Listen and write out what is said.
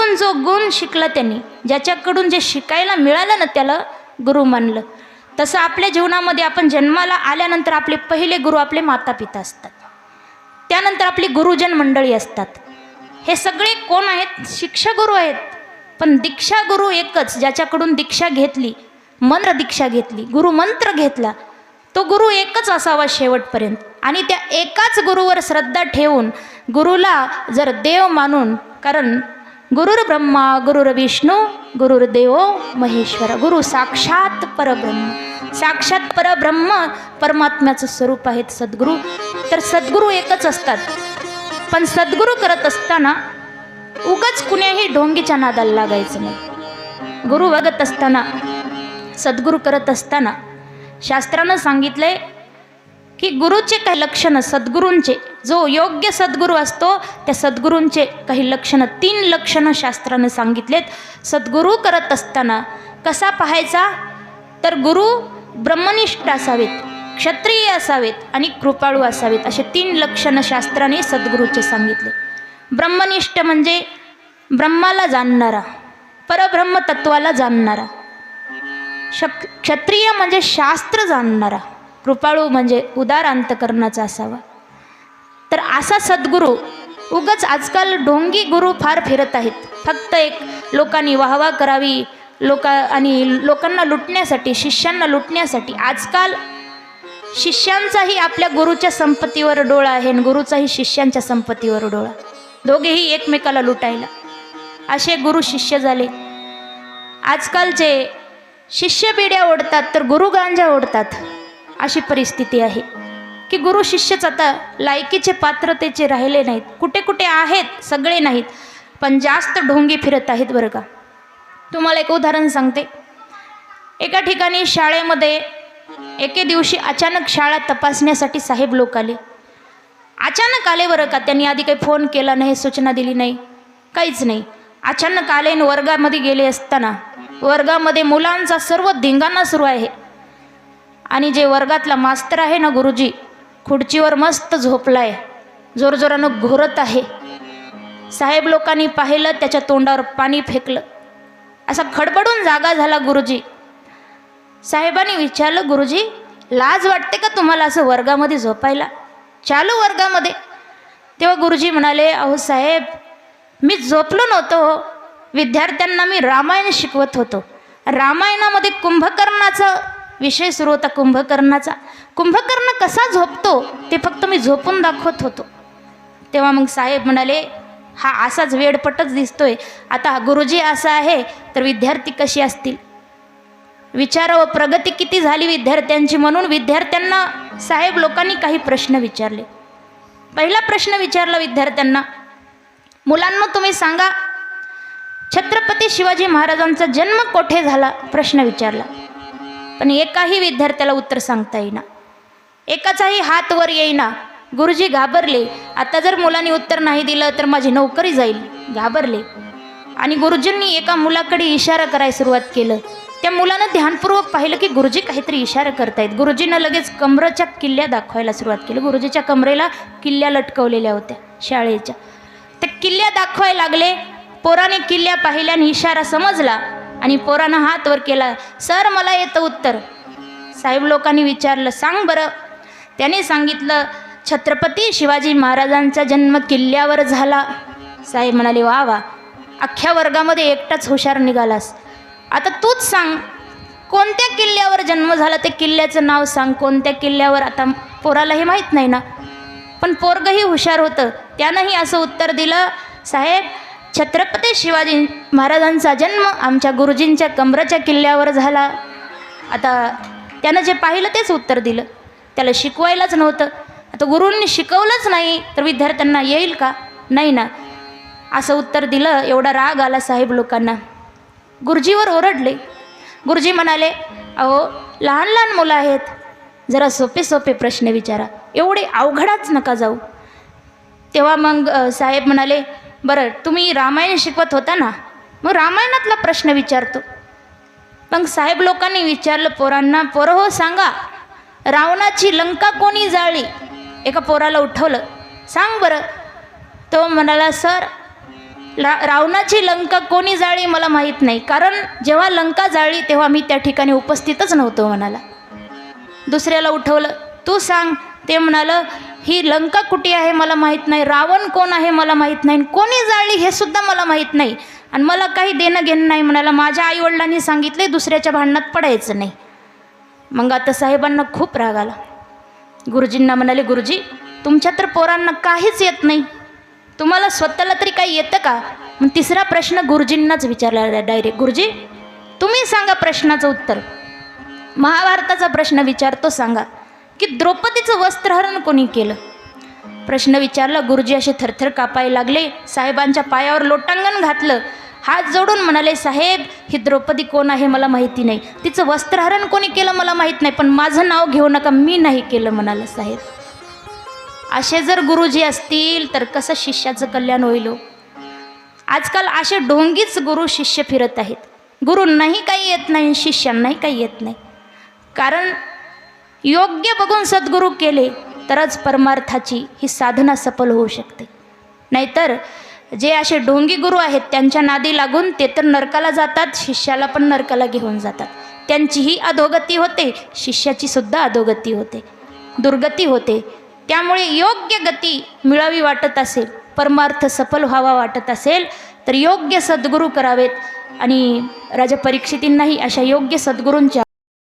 गुरुकडून जो गुण शिकला त्यांनी ज्याच्याकडून जे शिकायला मिळालं ना त्याला गुरु मानलं. तसं आपल्या जीवनामध्ये आपण जन्माला आल्यानंतर आपले पहिले गुरु आपले माता पिता असतात. त्यानंतर आपली गुरुजन मंडळी असतात. हे सगळे कोण आहेत? शिक्षा गुरु आहेत. पण दीक्षा गुरु एकच ज्याच्याकडून दीक्षा घेतली मंत्र दीक्षा घेतली गुरु मंत्र घेतला तो गुरु एकच असावा शेवटपर्यंत. आणि त्या एकाच गुरुवर श्रद्धा ठेवून गुरुला जर देव मानून कारण गुरुर ब्रह्मा गुरुर विष्णू गुरुर देव महेश्वर. गुरु साक्षात परब्रह्म. साक्षात परब्रह्म परमात्म्याचं स्वरूप आहेत सद्गुरू. तर सद्गुरू एकच असतात. पण सद्गुरू करत असताना उगाच कुण्याही ढोंगीच्या नादाला लागायचं नाही. गुरु बघत असताना सद्गुरू करत असताना शास्त्रानं सांगितलंय की गुरुचे काही लक्षणं सद्गुरूंचे जो योग्य सद्गुरू असतो त्या सद्गुरूंचे काही लक्षणं तीन लक्षणं शास्त्रानं सांगितलेत. सद्गुरू करत असताना कसा पाहायचा? तर गुरु ब्रह्मनिष्ठ असावेत क्षत्रिय असावेत आणि कृपाळू असावेत असे तीन लक्षणं शास्त्राने सद्गुरूचे सांगितले. ब्रह्मनिष्ठ म्हणजे ब्रह्माला जाणणारा परब्रह्म तत्वाला जाणणारा. शक क्षत्रिय म्हणजे शास्त्र जाणणारा कृपाळू म्हणजे उदार अंतकरणाचा असावा. तर असा सद्गुरू उगच आजकाल ढोंगी गुरु फार फिरत आहेत. फक्त एक लोकांनी वाहवा करावी लोका आणि लोकांना लुटण्यासाठी शिष्यांना लुटण्यासाठी आजकाल शिष्यांचाही आपल्या गुरुच्या संपत्तीवर डोळा आहे आणि गुरुचाही शिष्यांच्या संपत्तीवर डोळा. दोघेही एकमेकाला लुटायला. असे गुरु शिष्य झाले. आजकालचे शिष्य बिड्या ओढतात तर गुरु गांजा ओढतात अशी परिस्थिती आहे. की गुरु शिष्यच आता लायकीचे पात्रतेचे राहिले नाहीत. कुठे कुठे आहेत? सगळे नाहीत. पण जास्त ढोंगी फिरत आहेत बरं का. तुम्हाला एक उदाहरण सांगते. एका ठिकाणी शाळेमध्ये एके दिवशी अचानक शाळा तपासण्यासाठी साहेब लोक आले. अचानक आले बरं का? त्यांनी आधी काही फोन केला नाही सूचना दिली नाही. काहीच नाही. अचानक आले आणि वर्गामध्ये गेले असताना वर्गामध्ये मुलांचा सर्व धिंगाणा सुरू आहे. आणि जे वर्गातला मास्तर आहे ना गुरुजी खुर्चीवर मस्त झोपलाय. जोरजोरानं घोरत आहे. साहेब लोकांनी पाहिलं त्याच्या तोंडावर पाणी फेकलं. असा खडबडून जागा झाला गुरुजी. साहेबांनी विचारलं गुरुजी लाज वाटते का तुम्हाला असं वर्गामध्ये झोपायला? चालू वर्गामध्ये. तेव्हा गुरुजी म्हणाले अहो साहेब मी झोपलो नव्हतो. हो. विद्यार्थ्यांना मी रामायण शिकवत होतो. रामायणामध्ये कुंभकर्णाचा विषय सुरू होता कुंभकर्णाचा. कुंभकर्ण कसा झोपतो ते फक्त मी झोपून दाखवत होतो. तेव्हा मग साहेब म्हणाले हा असाच वेडपटच दिसतोय. आता गुरुजी असा आहे तर विद्यार्थी कशी असतील? विचार व हो, प्रगती किती झाली विद्यार्थ्यांची म्हणून विद्यार्थ्यांना साहेब लोकांनी काही प्रश्न विचारले. पहिला प्रश्न विचारला विद्यार्थ्यांना. मुलांना तुम्ही सांगा छत्रपती शिवाजी महाराजांचा जन्म कोठे झाला? प्रश्न विचारला. पण एकाही विद्यार्थ्याला उत्तर सांगता येईना. एकाचाही हात वर येईना. गुरुजी घाबरले. आता जर मुलांनी उत्तर नाही दिलं तर माझी नोकरी जाईल. घाबरले. आणि गुरुजींनी एका मुलाकडे इशारा करायला सुरुवात केलं. त्या मुलानं ध्यानपूर्वक पाहिलं की गुरुजी काहीतरी इशारा करतायत. गुरुजीनं लगेच कमरेच्या किल्ल्या दाखवायला सुरुवात केली. गुरुजीच्या कमरेला किल्ल्या लटकवलेल्या होत्या शाळेच्या. त्या किल्ल्या दाखवायला लागले. पोराने किल्ल्या पाहिल्या आणि इशारा समजला आणि पोरानं हात वर केला सर मला येतं उत्तर. साहेब लोकांनी विचारलं सांग बरं त्याने सांगितलं छत्रपती शिवाजी महाराजांचा जन्म किल्ल्यावर झाला. साहेब म्हणाले वा वा अख्ख्या वर्गामध्ये एकटाच हुशार निघालास. आता तूच सांग कोणत्या किल्ल्यावर जन्म झाला? ते किल्ल्याचं नाव सांग. कोणत्या किल्ल्यावर? आता पोरालाही माहीत नाही ना. पण पोरगही हुशार होतं. त्यानंही असं उत्तर दिलं साहेब छत्रपती शिवाजी महाराजांचा जन्म आमच्या गुरुजींच्या कमराच्या किल्ल्यावर झाला. आता त्यानं जे पाहिलं तेच उत्तर दिलं. त्याला शिकवायलाच नव्हतं. आता गुरूंनी शिकवलंच नाही तर विद्यार्थ्यांना येईल का? नाही ना. असं उत्तर दिलं एवढा राग आला साहेब लोकांना. गुरुजीवर ओरडले. गुरुजी म्हणाले अहो लहान लहान मुलं आहेत. जरा सोपे सोपे प्रश्न विचारा. एवढे अवघडाच नका जाऊ. तेव्हा मग साहेब म्हणाले बरं तुम्ही रामायण शिकवत होता ना? मग रामायणातला प्रश्न विचारतो. मग साहेब लोकांनी विचारलं पोरांना पोरं हो सांगा. रावणाची लंका कोणी जाळली? एका पोराला उठवलं. सांग बरं. तो म्हणाला सर रा रावणाची लंका कोणी जाळी मला माहीत नाही. कारण जेव्हा लंका जाळली तेव्हा मी त्या ठिकाणी उपस्थितच नव्हतो म्हणाला. दुसऱ्याला उठवलं तू सांग. ते म्हणालं ही लंका कुठे आहे मला माहीत नाही. रावण कोण आहे मला माहीत नाही. कोणी जाळली हे सुद्धा मला माहीत नाही. आणि मला काही देणं घेणं नाही म्हणाला. माझ्या आईवडिलांनी सांगितले दुसऱ्याच्या भांडणात पडायचं नाही. मग आता साहेबांना खूप राग आला. गुरुजींना म्हणाले गुरुजी तुमच्या तर पोरांना काहीच येत नाही. तुम्हाला स्वतःला तरी काही येतं का? मग तिसरा प्रश्न गुरुजींनाच विचारला डायरेक्ट. गुरुजी तुम्ही सांगा प्रश्नाचं उत्तर. महाभारताचा प्रश्न विचारतो सांगा की द्रौपदीचं वस्त्रहरण कोणी केलं? प्रश्न विचारला गुरुजी असे थरथर कापायला लागले साहेबांच्या पायावर लोटांगण घातलं हात जोडून म्हणाले साहेब ही द्रौपदी कोण आहे मला माहिती नाही. तिचं वस्त्रहरण कोणी केलं मला माहीत नाही पण माझं नाव घेऊ नका मी नाही केलं म्हणाले साहेब. असे जर गुरुजी असतील तर कसं शिष्याचं कल्याण होईल हो? आजकाल असे ढोंगीच गुरु शिष्य फिरत आहेत. गुरु नाही काही येत नाही शिष्यांनाही काही येत नाही. कारण योग्य बघून सद्गुरू केले तरच परमार्थाची ही साधना सफल होऊ शकते. नाहीतर जे असे ढोंगी गुरु आहेत त्यांच्या नादी लागून ते तर नरकाला जातात शिष्याला पण नरकाला घेऊन जातात. त्यांचीही अधोगती होते शिष्याची सुद्धा अधोगती होते दुर्गती होते. त्यामुळे योग्य गती मिळावी वाटत असेल परमार्थ सफल व्हावा वाटत असेल तर योग्य सद्गुरू करावेत. आणि राजा परीक्षितींनाही अशा योग्य सद्गुरूंच्या